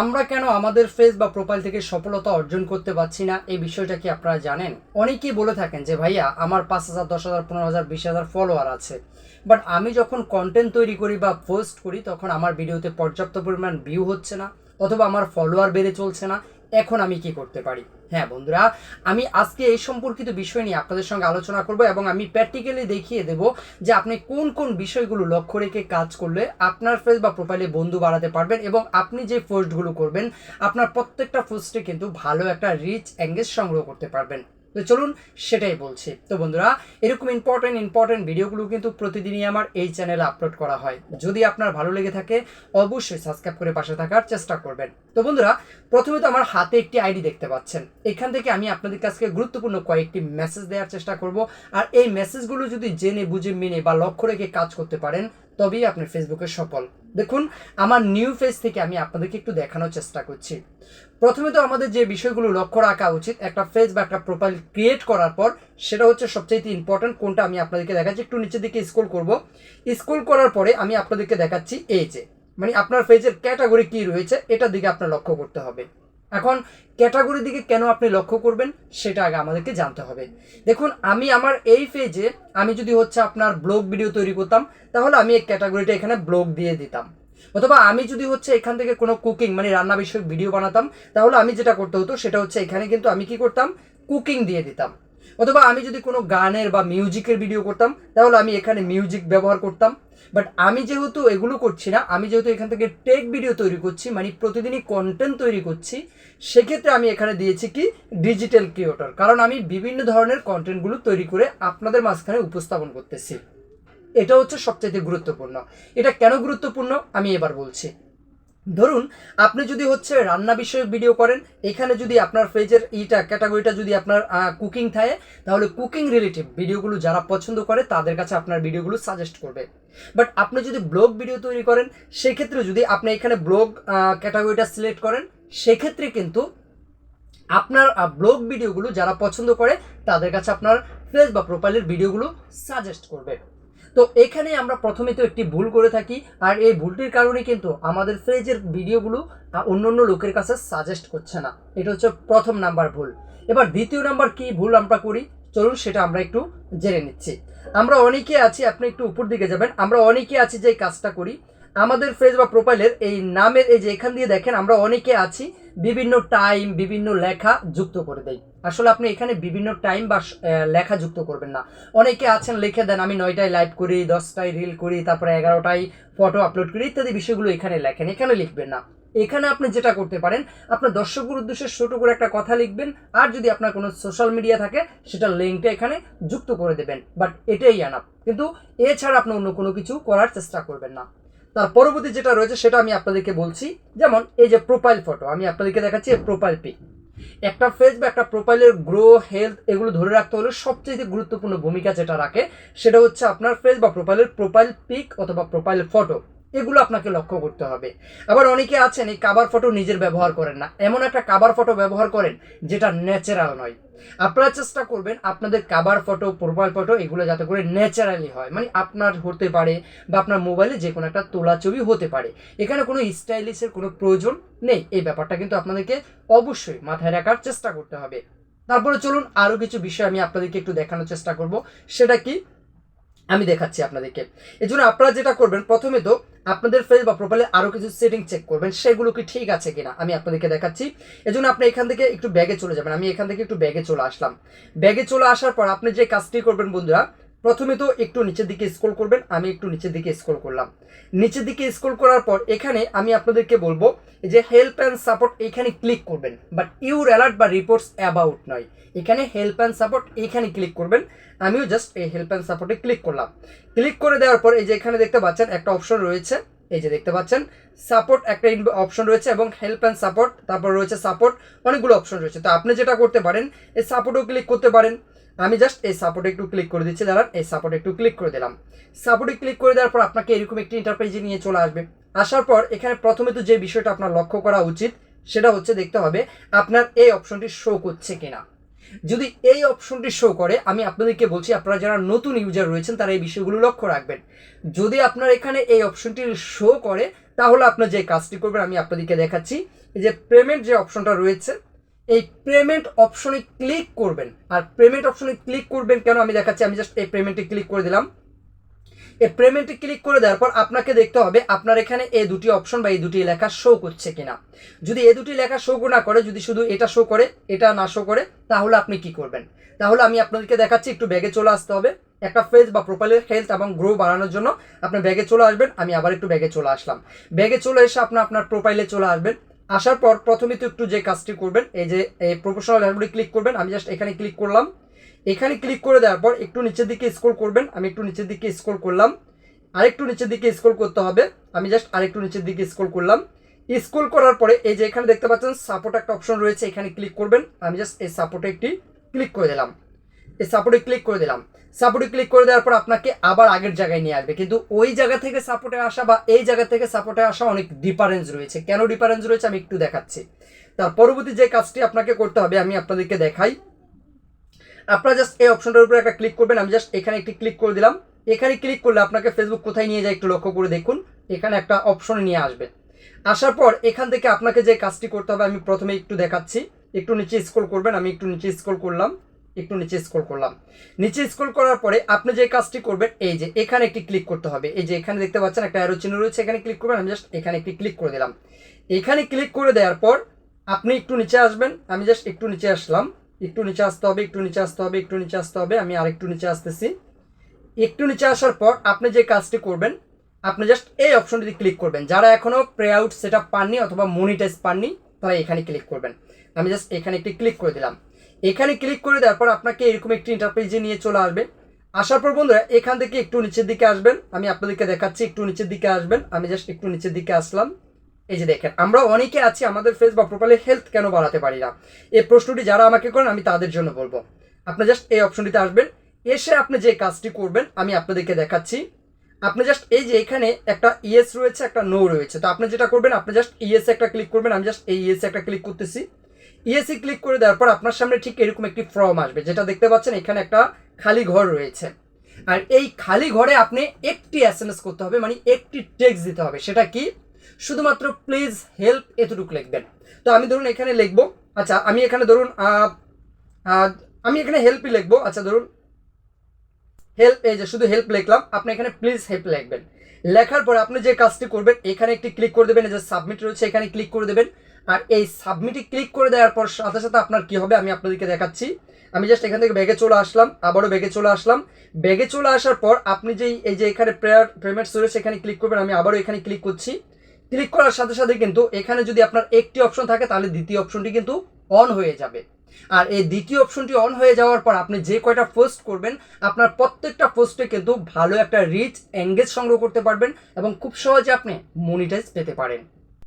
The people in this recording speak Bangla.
আমরা কেন আমাদের ফেস বা প্রোফাইল থেকে সফলতা অর্জন করতে পারছি না? এই বিষয়টা কি আপনারা জানেন? অনেকেই বলে থাকেন যে, ভাইয়া, আমার পাঁচ হাজার, দশ হাজার, পনেরো হাজার, বিশ হাজার ফলোয়ার আছে। বাট আমি যখন কন্টেন্ট তৈরি করি বা পোস্ট করি, তখন আমার ভিডিওতে পর্যাপ্ত পরিমাণ ভিউ হচ্ছে না, অথবা আমার ফলোয়ার বেড়ে চলছে না। এখন আমি কি করতে পারি? হ্যাঁ বন্ধুরা, আমি আজকে এই সম্পর্কিত বিষয় নিয়ে আপনাদের সঙ্গে আলোচনা করব এবং আমি প্র্যাকটিক্যালি দেখিয়ে দেব যে আপনি কোন কোন বিষয়গুলো লক্ষ্য রেখে কাজ করলে আপনার ফেস বা প্রোফাইলে বন্ধু বাড়াতে পারবেন এবং আপনি যে পোস্টগুলো করবেন, আপনার প্রত্যেকটা পোস্টে কিন্তু ভালো একটা রিচ এঙ্গেজ সংগ্রহ করতে পারবেন। তো চলুন সেটাই বলছি। তো বন্ধুরা, এরকম ইম্পর্টেন্ট ইম্পর্টেন্ট ভিডিওগুলো কিন্তু প্রতিদিনই আমার এই চ্যানেলে আপলোড করা হয়। যদি আপনার ভালো লেগে থাকে, অবশ্যই সাবস্ক্রাইব করে পাশে থাকার চেষ্টা করবেন। তো বন্ধুরা, প্রথমে তো আমার হাতে একটি আইডি দেখতে পাচ্ছেন। এখান থেকে আমি আপনাদের কাছে গুরুত্বপূর্ণ কয়েকটি মেসেজ দেওয়ার চেষ্টা করব। আর এই মেসেজগুলো যদি জেনে, বুঝে, মেনে বা লক্ষ্য রেখে কাজ করতে পারেন তবেই আপনার ফেসবুকে সফল। দেখুন, আমার নিউ ফেস থেকে আমি আপনাদেরকে একটু দেখানোর চেষ্টা করছি। প্রথমে তো আমাদের যে বিষয়গুলো লক্ষ্য রাখা উচিত, একটা ফেস বা একটা প্রোফাইল ক্রিয়েট করার পর, সেটা হচ্ছে সবচেয়ে ইম্পর্টেন্ট কোনটা আমি আপনাদেরকে দেখাচ্ছি। একটু নিচের দিকে স্কুল করব। স্কুল করার পরে আমি আপনাদেরকে দেখাচ্ছি এই যে মানে আপনার ফেজের ক্যাটাগরি কি রয়েছে, এটার দিকে আপনার লক্ষ্য করতে হবে। এখন ক্যাটাগরির দিকে কেন আপনি লক্ষ্য করবেন সেটা আগে আমাদেরকে জানতে হবে। দেখুন, আমি আমার এই পেজে আমি যদি হচ্ছে আপনার ব্লগ ভিডিও তৈরি করতাম, তাহলে আমি এই ক্যাটাগরিটা এখানে ব্লগ দিয়ে দিতাম। অথবা আমি যদি হচ্ছে এখান থেকে কোনো কুকিং মানে রান্না বিষয়ক ভিডিও বানাতাম, তাহলে আমি যেটা করতে হতো, সেটা হচ্ছে এখানে কিন্তু আমি কি করতাম? কুকিং দিয়ে দিতাম। অথবা আমি যদি কোনো গানের বা মিউজিকের ভিডিও করতাম, তাহলে আমি এখানে মিউজিক ব্যবহার করতাম। বাট আমি যেহেতু এগুলো করছি না, আমি যেহেতু এখান থেকে টেক ভিডিও তৈরি করছি মানে প্রতিদিনই কন্টেন্ট তৈরি করছি, সেক্ষেত্রে আমি এখানে দিয়েছি কি? ডিজিটাল ক্রিয়েটর কারণ আমি বিভিন্ন ধরনের কন্টেন্টগুলো তৈরি করে আপনাদের মাঝখানে উপস্থাপন করতেছি। এটা হচ্ছে সবচাইতে গুরুত্বপূর্ণ। এটা কেন গুরুত্বপূর্ণ? আমি এবার বলছি। ধরুন, আপনি যদি হচ্ছে রান্না বিষয়ক ভিডিও করেন, এখানে যদি আপনার ফেজের ইটা ক্যাটাগরিটা যদি আপনার কুকিং থাকে, তাহলে কুকিং রিলেটিভ ভিডিওগুলো যারা পছন্দ করে, তাদের কাছে আপনার ভিডিওগুলো সাজেস্ট করবে। বাট আপনি যদি ব্লগ ভিডিও তৈরি করেন, সেক্ষেত্রে যদি আপনি এখানে ব্লগ ক্যাটাগরিটা সিলেক্ট করেন, সেক্ষেত্রে কিন্তু আপনার ব্লগ ভিডিওগুলো যারা পছন্দ করে, তাদের কাছে আপনার ফেস বা প্রোফাইলের ভিডিওগুলো সাজেস্ট করবে। তো এখানে আমরা প্রথমে তো একটি ভুল করে থাকি, আর এই ভুলটির কারণে কিন্তু আমাদের ফেজের ভিডিওগুলো অন্য অন্য লোকের কাছে সাজেস্ট করছে না। এটা হচ্ছে প্রথম নাম্বার ভুল। এবার দ্বিতীয় নাম্বার কি ভুল আমরা করি? চলুন সেটা আমরা একটু জেনে নিচ্ছি। আমরা অনেকে আছি, আপনি একটু উপর দিকে যাবেন, আমরা অনেকে আছি যে কাজটা করি। আমাদের ফেস বা প্রোফাইলের এই নামের এই যে এখান দিয়ে দেখেন, আমরা অনেকে আছি বিভিন্ন টাইম, বিভিন্ন লেখা যুক্ত করে দেই। আসলে আপনি এখানে বিভিন্ন টাইম বা লেখা যুক্ত করবেন না। অনেকে আছেন, লিখে দেন, আমি নয়টায় লাইভ করি, দশটায় রিল করি, তারপরে এগারোটায় ফটো আপলোড করি, ইত্যাদি বিষয়গুলো এখানে লেখেন, এখানে লিখবেন না। এখানে আপনি যেটা করতে পারেন, আপনার দর্শকের উদ্দেশ্যে ছোট করে একটা কথা লিখবেন, আর যদি আপনার কোনো সোশ্যাল মিডিয়া থাকে সেটা লিঙ্কটা এখানে যুক্ত করে দেবেন বাট এটাই আনাপ কিন্তু এছাড়া আপনি অন্য কোনো কিছু করার চেষ্টা করবেন না। তার পরবর্তী যেটা রয়েছে, সেটা আমি আপনাদেরকে বলছি, যেমন এই যে প্রোফাইল ফটো আমি আপনাদেরকে দেখাচ্ছি প্রোফাইল পিক একটা ফেজ বা একটা প্রোফাইলের গ্রো হেলথ এগুলো ধরে রাখতে হলে সবচেয়ে গুরুত্বপূর্ণ ভূমিকা যেটা রাখে সেটা হচ্ছে আপনার ফেজ বা প্রোফাইলের প্রোফাইল পিক অথবা প্রোফাইল ফটো এগুলো আপনাকে লক্ষ্য করতে হবে। আবার অনেকে আছেন এই কাবার ফটো নিজের ব্যবহার করেন না। এমন একটা কাবার ফটো ব্যবহার করেন যেটা ন্যাচারাল নয়। আপনারা চেষ্টা করবেন আপনাদের কাবার ফটো প্রোফাইল ফটো এগুলো যাতে করে ন্যাচারালি হয়। মানে আপনার হতে পারে বা আপনার মোবাইলে যে কোনো একটা তোলা ছবি হতে পারে। এখানে কোনো স্টাইলিশের কোনো প্রয়োজন নেই। এই ব্যাপারটা কিন্তু আপনাদেরকে অবশ্যই মাথায় রাখার চেষ্টা করতে হবে। তারপরে চলুন আরও কিছু বিষয় আমি আপনাদেরকে একটু দেখানোর চেষ্টা করব। সেটা কি? আমি দেখাচ্ছি আপনাদেরকে। এই জন্য আপনারা যেটা করবেন, প্রথমে তো আপনাদের ফেস বা প্রোফাইলে আরও কিছু সেটিং চেক করবেন, সেগুলো কি ঠিক আছে কিনা আমি আপনাদেরকে দেখাচ্ছি। এজন্য আপনি এখান থেকে একটু ব্যাগে চলে যাবেন। আমি এখান থেকে একটু ব্যাগে চলে আসলাম। ব্যাগে চলে আসার পর আপনি যে কাজটি করবেন বন্ধুরা প্রথমে তো একটু নিচের দিকে স্ক্রল করবেন, আমি একটু নিচের দিকে স্ক্রল করলাম। নিচের দিকে স্ক্রল করার পর এখানে আমি আপনাদেরকে বলব যে হেল্প অ্যান্ড সাপোর্ট এখানে ক্লিক করবেন। বাট ইউর অ্যালার্ট বা রিপোর্টস অ্যাবাউট নয়। এখানে হেল্প অ্যান্ড সাপোর্ট এখানে ক্লিক করবেন। আমিও জাস্ট এই হেল্প অ্যান্ড সাপোর্টে ক্লিক করলাম। ক্লিক করে দেওয়ার পর এই যে এখানে দেখতে পাচ্ছেন একটা অপশন রয়েছে। এই যে দেখতে পাচ্ছেন সাপোর্ট একটা অপশন রয়েছে এবং হেল্প অ্যান্ড সাপোর্ট তারপর রয়েছে সাপোর্ট অনেকগুলো অপশন রয়েছে। তো আপনি যেটা করতে পারেন, এই সাপোর্টও ক্লিক করতে পারেন। আমি জাস্ট এই সাপোর্টে একটু ক্লিক করে দিচ্ছি, দাঁড়ান, এই সাপোর্টে একটু ক্লিক করে দিলাম। সাপোর্টে ক্লিক করে দেওয়ার পর আপনাকে এরকম একটি ইন্টারপ্রাইজে নিয়ে চলে আসবে। আসার পর এখানে প্রথমে তো যে বিষয়টা আপনার লক্ষ্য করা উচিত, সেটা হচ্ছে দেখতে হবে আপনার এই অপশনটি শো করছে কিনা। যদি এই অপশনটি শো করে, আমি আপনাদেরকে বলছি, আপনারা যারা নতুন ইউজার রয়েছেন, তারা এই বিষয়গুলো লক্ষ্য রাখবেন। যদি আপনার এখানে এই অপশনটি শো করে, তাহলে আপনার যে কাজটি করবেন, আমি আপনাদেরকে দেখাচ্ছি। যে পেমেন্ট যে অপশনটা রয়েছে এই পেমেন্ট অপশনে ক্লিক করবেন। আর পেমেন্ট অপশনে ক্লিক করবেন কেন? আমি দেখাচ্ছি, আমি জাস্ট এই পেমেন্টে ক্লিক করে দিলাম। এই পেমেন্টে ক্লিক করে দেওয়ার পর আপনাকে দেখতে হবে, আপনার এখানে এই দুটি অপশন বা এই দুটি লেখা শো করছে কিনা। যদি এই দুটি লেখা শো না করে, যদি শুধু এটা শো করে, এটা না শো করে, তাহলে আপনি কি করবেন? তাহলে আমি আপনাদেরকে দেখাচ্ছি, একটু ব্যাগে চলে আসতে হবে। একটা ফেজ বা প্রোফাইলের হেলথ এবং গ্রো বাড়ানোর জন্য আপনি ব্যাগে চলে আসবেন, আমি আবার একটু ব্যাগে চলে আসলাম। ব্যাগে চলে এসে আপনি আপনার প্রোফাইলে চলে আসবেন। আসার পর প্রথমে তো একটু যে কাজটি করবেন, এই যে, এই প্রফেশনাল ড্যাশবোর্ডে ক্লিক করবেন, আমি জাস্ট এখানে ক্লিক করলাম। এখানে ক্লিক করে দেওয়ার পর একটু নিচের দিকে স্ক্রল করবেন, আমি একটু নিচের দিকে স্ক্রল করলাম। আরেকটু নিচের দিকে স্ক্রল করতে হবে, আমি জাস্ট আরেকটু নিচের দিকে স্ক্রল করলাম। স্ক্রল করার পরে এই যে এখানে দেখতে পাচ্ছেন সাপোর্ট একটা অপশন রয়েছে, এখানে ক্লিক করবেন, আমি জাস্ট এই সাপোর্টে একটি ক্লিক করে দিলাম। এই সাপোর্টে ক্লিক করে দিলাম। সাপোর্টে ক্লিক করে দেওয়ার পর আপনাকে আবার আগের জায়গায় নিয়ে আসবে। কিন্তু ওই জায়গা থেকে সাপোর্টে আসা বা এই জায়গা থেকে সাপোর্টে আসা অনেক ডিফারেন্স রয়েছে। কেন ডিফারেন্স রয়েছে আমি একটু দেখাচ্ছি। তার পরবর্তী যে কাজটি আপনাকে করতে হবে, আমি আপনাদেরকে দেখাই। আপনারা জাস্ট এই অপশনটার উপরে একটা ক্লিক করবেন। আমি জাস্ট এখানে একটি ক্লিক করে দিলাম। এখানে ক্লিক করলে আপনাকে ফেসবুক কোথায় নিয়ে যায় একটু লক্ষ্য করে দেখুন। এখানে একটা অপশন নিয়ে আসবে। আসার পর এখান থেকে আপনাকে যে কাজটি করতে হবে, আমি প্রথমে একটু দেখাচ্ছি। একটু নিচে স্ক্রল করবেন, আমি একটু নিচে স্ক্রল করলাম। একটু নিচে স্ক্রল করলাম। নিচে স্ক্রল করার পরে আপনি যে কাজটি করবেন, এই যে এখানে একটি ক্লিক করতে হবে। এই যে এখানে দেখতে পাচ্ছেন একটা অ্যারো চিহ্ন রয়েছে, এখানে ক্লিক করবেন, আমি জাস্ট এখানে একটি ক্লিক করে দিলাম। এখানে ক্লিক করে দেওয়ার পর আপনি একটু নিচে আসবেন, আমি জাস্ট একটু নিচে আসলাম। একটু নিচে আসতে হবে, একটু নিচে আসতে হবে, একটু নিচে আসতে হবে, আমি আরেকটু নিচে আসতেছি। একটু নিচে আসার পর আপনি যে কাজটি করবেন, আপনি জাস্ট এই অপশনটিতে ক্লিক করবেন। যারা এখনও প্রে আউট সেট পাননি অথবা মনিটাইজ পাননি, তারা এখানে ক্লিক করবেন। আমি জাস্ট এখানে একটি ক্লিক করে দিলাম। এখানে ক্লিক করে দেওয়ার পর আপনাকে এরকম একটি ইন্টারপ্রাইজে নিয়ে চলে আসবে। আসার পর বন্ধুরা, এখান থেকে একটু নিচের দিকে আসবেন। আমি আপনাদেরকে দেখাচ্ছি, একটু নিচের দিকে আসবেন। আমি জাস্ট একটু নিচের দিকে আসলাম। এই যে দেখেন, আমরা অনেকে আছি আমাদের ফেস বা প্রোফাইলে হেলথ কেন বাড়াতে পারি না? এই প্রশ্নটি যারা আমাকে করেন, আমি তাদের জন্য বলব। আপনি জাস্ট এই অপশনটিতে আসবেন। এসে আপনি যে কাজটি করবেন, আমি আপনাদেরকে দেখাচ্ছি। আপনি জাস্ট এই যে এখানে একটা ইয়েস রয়েছে, একটা নো রয়েছে। তো আপনি যেটা করবেন, আপনি জাস্ট ইয়েস একটা ক্লিক করবেন। আমি জাস্ট এই ইয়েস একটা ক্লিক করতেছি। ইয়েসি ক্লিক করে দেওয়ার পর আপনার সামনে ঠিক এরকম একটি ফর্ম আসবে, যেটা দেখতে পাচ্ছেন এখানে একটা খালি ঘর রয়েছে। আর এই খালি ঘরে আপনি একটি এস এম এস করতে হবে মানে একটি টেক্সট দিতে হবে, সেটা কি? শুধুমাত্র প্লিজ হেল্প এতটুকু লিখবেন। তো আমি ধরুন এখানে লিখব আচ্ছা আমি এখানে ধরুন আমি এখানে হেল্পই লিখব আচ্ছা ধরুন হেল্প এই যে শুধু হেল্প লিখলাম, আপনি এখানে প্লিজ হেল্প লিখবেন। লেখার পরে আপনি যে কাজটি করবেন, এখানে একটি ক্লিক করে দেবেন, এই যে সাবমিট রয়েছে, এখানে ক্লিক করে দেবেন। আর এই সাবমিটে ক্লিক করে দেওয়ার পর সাথে সাথে আপনার কি হবে আমি আপনাদেরকে দেখাচ্ছি। আমি জাস্ট এখান থেকে ব্যাগে চলে আসলাম, আবারও ব্যাগে চলে আসলাম। ব্যাগে চলে আসার পর আপনি যেই, এই যে এখানে প্রেয়ার পেমেন্টস রয়েছে এখানে ক্লিক করবেন, আমি আবারও এখানে ক্লিক করছি। ক্লিক করার সাথে সাথে কিন্তু এখানে যদি আপনার একটি অপশন থাকে, তাহলে দ্বিতীয় অপশনটি কিন্তু অন হয়ে যাবে। আর এই দ্বিতীয় অপশনটি অন হয়ে যাওয়ার পর আপনি যে কয়টা পোস্ট করবেন, আপনার প্রত্যেকটা পোস্টে কিন্তু ভালো একটা রিচ এঙ্গেজ সংগ্রহ করতে পারবেন এবং খুব সহজে আপনি মনিটাইজ পেতে পারেন।